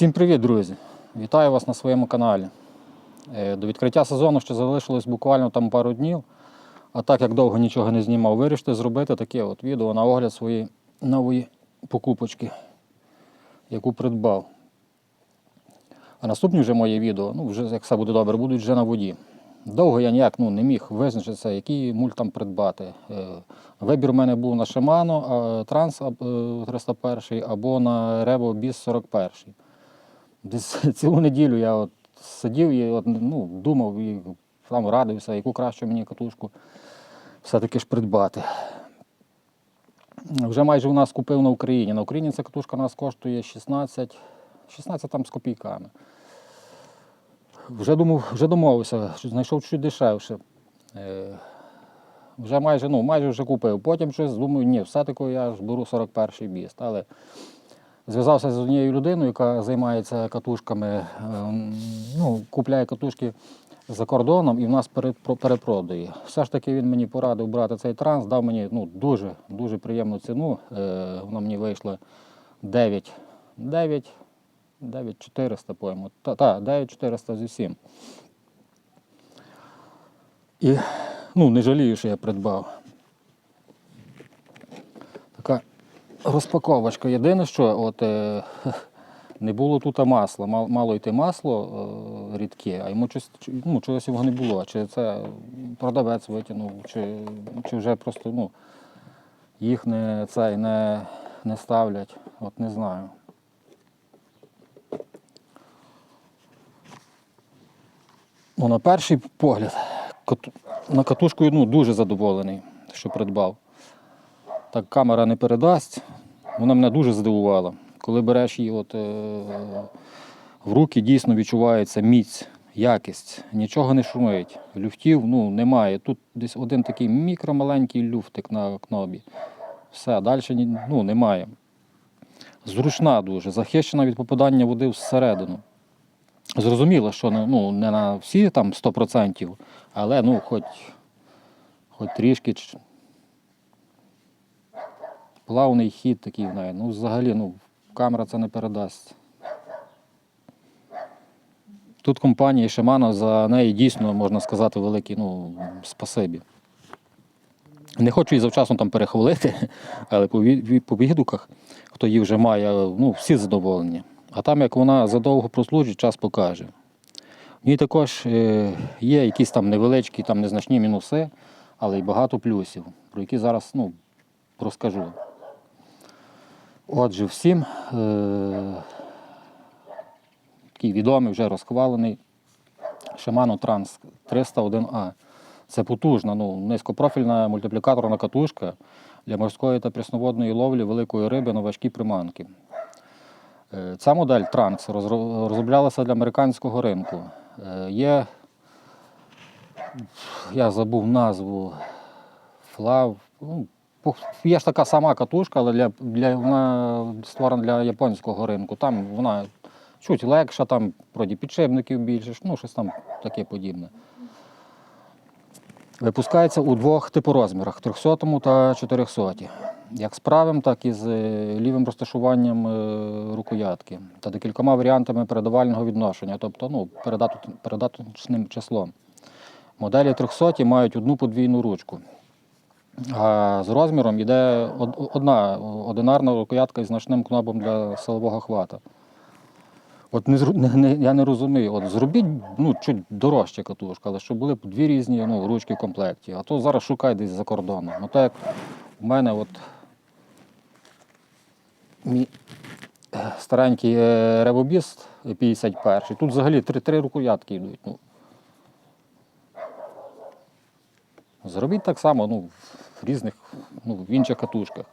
Всім привіт, друзі! Вітаю вас на своєму каналі. Е, До відкриття сезону ще залишилось буквально там пару днів. А так як довго нічого не знімав, вирішити зробити таке от відео на огляд своєї нової покупочки, яку придбав. А наступні вже моє відео, ну вже як все буде добре, будуть вже на воді. Довго я ніяк ну, не міг визначитися, який мульт там придбати. Е, Вибір у мене був на Shimano Trans е, 301 або на Revo BIS 41. Десь цілу неділю я от сидів і от, ну, думав і там радився, яку кращу мені катушку все-таки ж придбати. Вже майже у нас купив на Україні. На Україні ця катушка у нас коштує 16, 16 там з копійками. Вже думав, вже домовився, знайшов чуть дешевше. Е, вже майже, ну, майже вже купив. Потім щось думаю, ні, все-таки я ж беру 41-й біст. Але зв'язався з однією людиною, яка займається катушками, ем, ну, купляє катушки за кордоном і в нас перепродає. Все ж таки він мені порадив брати цей транс, дав мені ну, дуже, дуже приємну ціну. Е, вона мені вийшла 9, 9, 9400, по-моєму. Та, та, 9400 зі всім. І ну, не жалію, що я придбав. Така розпаковочка. Єдине, що от, е, не було тут масла. Мал- Мало йти масло е, рідке, а йому щось, ну, чогось його не було. Чи це продавець витягнув, чи, чи вже просто ну, їх не, цей, не, не ставлять. От не знаю. Ну, на перший погляд, на катушку ну, дуже задоволений, що придбав. Так камера не передасть. Вона мене дуже здивувала. Коли береш її от, е, в руки, дійсно відчувається міць, якість, нічого не шумить. Люфтів ну, немає. Тут десь один такий мікромаленький люфтик на кнобі. Все, далі ну, немає. Зручна дуже, захищена від попадання води всередину. Зрозуміло, що не- ну, не на всі там 100%, але ну, хоч, хоч трішки. Плавний хід такий в неї. Ну, взагалі, ну, камера це не передасть. Тут компанія Shimano за неї дійсно, можна сказати, велике ну, спасибі. Не хочу її завчасно там перехвалити, але по відгуках, хто її вже має, ну, всі задоволені. А там, як вона задовго прослужить, час покаже. В ній також е, є якісь там невеличкі, там незначні мінуси, але й багато плюсів, про які зараз ну, розкажу. Отже, всім е, такий відомий, вже розхвалений Shimano Trans 301A. Це потужна, ну, низькопрофільна мультиплікаторна катушка для морської та прісноводної ловлі великої риби на важкі приманки. Е, Ця модель розро- розроблялася для американського ринку. Е, Є, я забув назву Флав. Ну, є ж така сама катушка, але для, для, вона створена для японського ринку. Там вона чуть легша, там вроді підшипників більше, ну щось там таке подібне. Випускається у двох типорозмірах 300 та 400. Як з правим, так і з е, лівим розташуванням е, рукоятки та декількома варіантами передавального відношення, тобто ну, передаточним числом. Моделі 300 мають одну подвійну ручку. А з розміром йде одна одинарна рукоятка із значним кнопом для силового хвата. От не, не, я не розумію, от зробіть ну, чуть дорожче катушка, але щоб були дві різні ну, ручки в комплекті. А то зараз шукай десь за кордоном. Ну так у мене от мій е, старенький е, ревобіст 51 тут взагалі три, три рукоятки йдуть. Ну. Зробіть так само ну, різних, ну, в інших катушках.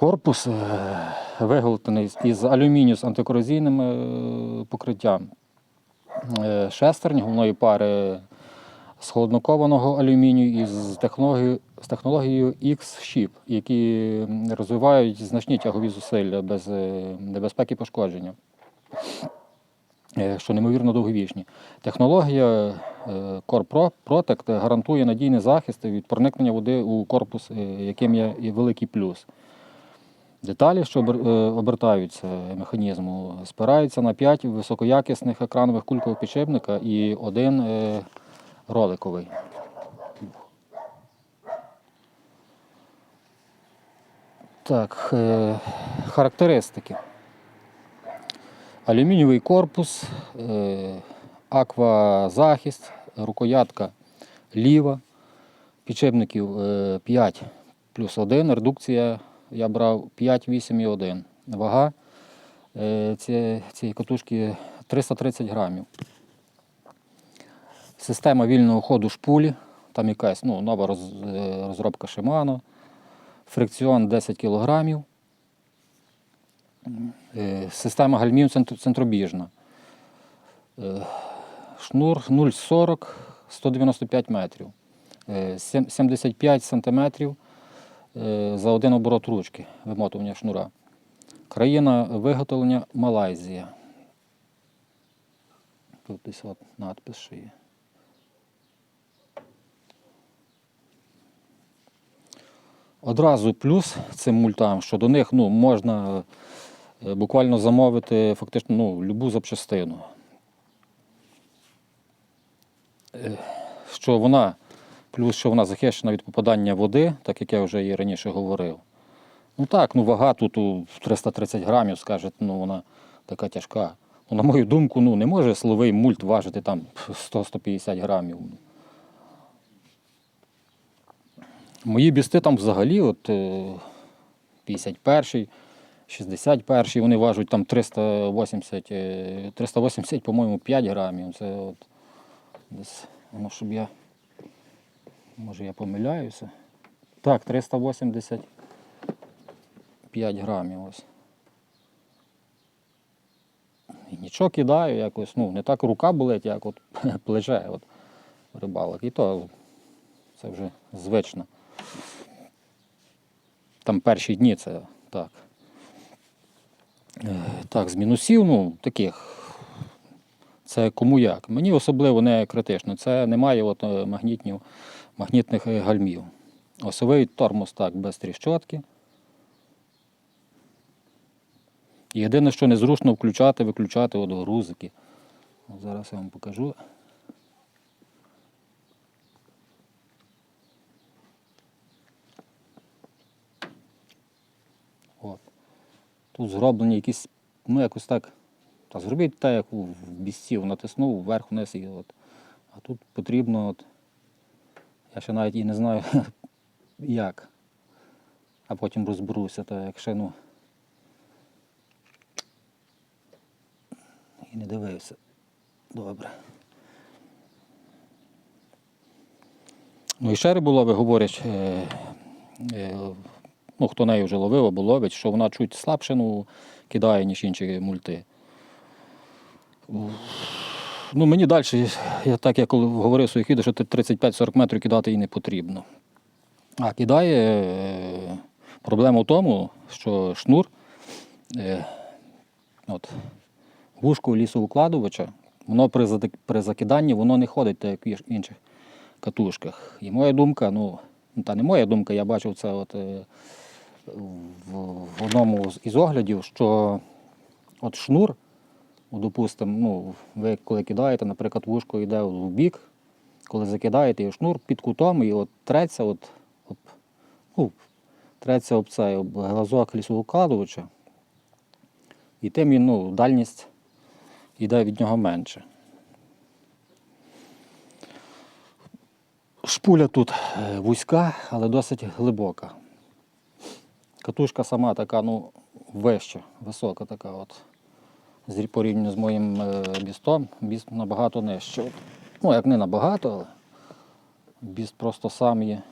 Корпус е, виготовлений із алюмінію з антикорозійним е, покриттям. Е, Шестерні головної пари з холоднокованого алюмінію і з технологією, з технологією X-Ship, які розвивають значні тягові зусилля без небезпеки пошкодження, що неймовірно довговічні. Технологія е, Core Pro Protect гарантує надійний захист від проникнення води у корпус, е, яким є і великий плюс. Деталі, що е, обертаються механізму, спираються на 5 високоякісних екранових кулькових підшипника і один е, роликовий. Так, е, характеристики. Алюмінієвий корпус, е, аквазахист, рукоятка ліва, підшипників е, 5 плюс 1, редукція я брав 5, 8 і 1. Вага е, цієї катушки 330 грамів. Система вільного ходу шпулі, там якась ну, нова е, розробка Shimano. Фрикціон 10 кг. Система гальмів центробіжна. Е, Шнур 0,40 195 метрів. Е, 75 сантиметрів е, за один оборот ручки вимотування шнура. Країна виготовлення Малайзія. Тут десь от надпис ще є. Одразу плюс цим мультам, що до них ну, можна е, буквально замовити фактично ну, любу запчастину. Е, Що вона, плюс що вона захищена від попадання води, так як я вже і раніше говорив. Ну так, ну вага тут у 330 грамів, скажете, ну вона така тяжка. Ну, на мою думку, ну не може силовий мульт важити там 100-150 грамів. Мої бісти там взагалі, от е, 51-й, 61-й, вони важать там 380, е, 380, по-моєму, 5 грамів. Це от десь, ну, щоб я, може я помиляюся. Так, 385 грамів ось. І нічого кидаю якось, ну, не так рука болить, як от плече от, рибалок. І то це вже звично. Там перші дні це так. Е, Так, з мінусів, ну, таких. Це кому як. Мені особливо не критично. Це немає от, е, магнітнів, магнітних е, гальмів. Осовий тормоз так, без тріщотки. Єдине, що незручно включати, виключати от грузики. Зараз я вам покажу. Тут зроблені якісь, ну якось так. Та зробіть так, як в бісців, натиснув вверх вниз і от. А тут потрібно, от, я ще навіть і не знаю як. А потім розберуся, то як ну. І не дивився. Добре. Ну і ще риболови говорять, е, е, ну, хто нею вже ловив або ловить, що вона чуть слабше ну, кидає, ніж інші мульти. Ну, мені далі, я так я коли говорив своїх відео, що 35-40 метрів кидати їй не потрібно. А кидає е, проблема в тому, що шнур, е, от, вушко лісоукладувача, воно при, закиданні воно не ходить так, як в інших катушках. І моя думка, ну, ну, та не моя думка, я бачив це от, е, в, одному із оглядів, що от шнур, ну, допустимо, ну, ви коли кидаєте, наприклад, вушко йде в бік, коли закидаєте шнур під кутом і от треться, от, об, ну, треться об цей об глазок лісоукладувача, і тим він, ну, дальність йде від нього менше. Шпуля тут е, вузька, але досить глибока. Катушка сама така, ну, вища, висока така. от. Порівняно з моїм е, бістом, біст набагато нижче. Ну, як не набагато, але біст просто сам є.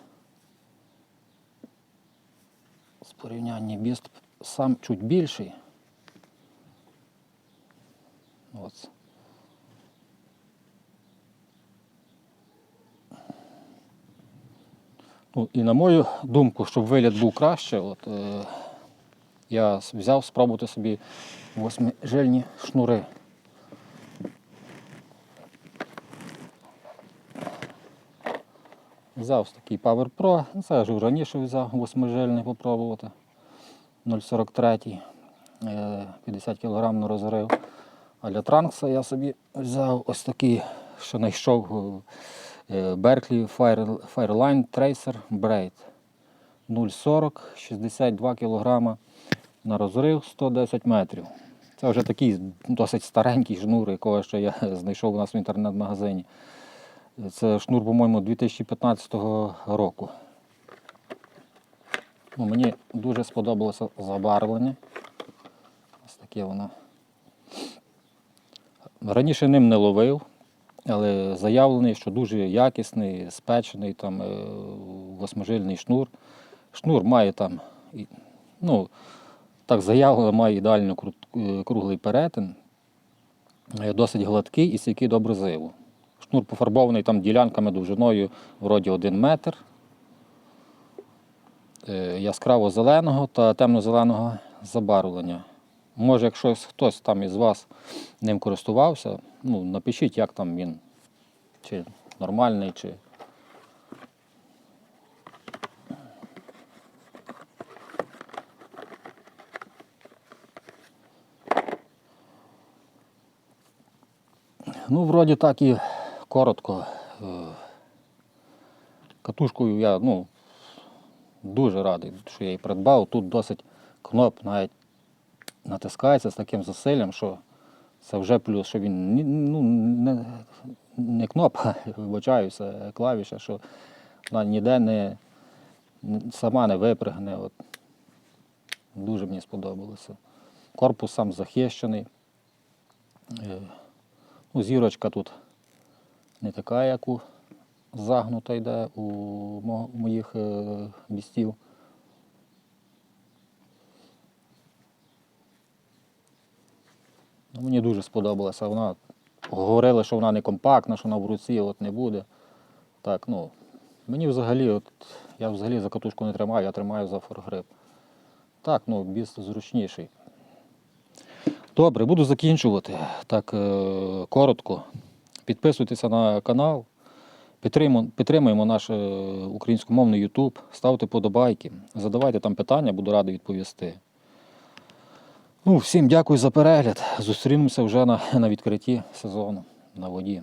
З порівняння біст сам чуть більший. От. Ну, і на мою думку, щоб вигляд був краще, от, е, я взяв спробувати собі восьмижильні шнури. Взяв такий Power Pro, ну, це я вже раніше взяв восьмижильний попробувати. 0,43, е, 50 кг на розрив. А для транкса я собі взяв ось такий, що знайшов е, Berkeley Fire- Fireline Tracer Braid. 0,40, 62 кг на розрив 110 метрів. Це вже такий досить старенький шнур, якого ще я знайшов у нас в інтернет-магазині. Це шнур, по-моєму, 2015 року. Ну, мені дуже сподобалося забарвлення. Ось таке воно. Раніше ним не ловив, але заявлений, що дуже якісний, спечений, там, е, восьмижильний шнур. Шнур має там, ну, так заявлено, має ідеально е, круглий перетин, е, досить гладкий і стійкий до абразиву. Шнур пофарбований там ділянками довжиною вроді 1 метр. Яскраво зеленого та темно-зеленого забарвлення. Може, якщо хтось там із вас ним користувався, ну, напишіть, як там він, чи нормальний, чи. Ну, вроді так і коротко. Е, Катушкою я ну, дуже радий, що я її придбав. Тут досить кноп навіть натискається з таким зусиллям, що це вже плюс, що він ну, не, не кнопка, вибачаюся, клавіша, що вона ніде не, сама не випригне. От. Дуже мені сподобалося. Корпус сам захищений. Е, Ну, зірочка тут не така, як у загнута йде у мо- у моїх е, бістів. Ну, мені дуже сподобалася. Вона говорили, що вона не компактна, що вона в руці от не буде. Так, ну, мені взагалі, от, я взагалі за катушку не тримаю, я тримаю за форгрип. Так, ну, біст зручніший. Добре, буду закінчувати. Так, е, коротко. Підписуйтеся на канал, підтримуємо наш е, українськомовний YouTube, ставте подобайки, задавайте там питання, буду радий відповісти. Ну, всім дякую за перегляд. Зустрінемося вже на, на відкритті сезону на воді.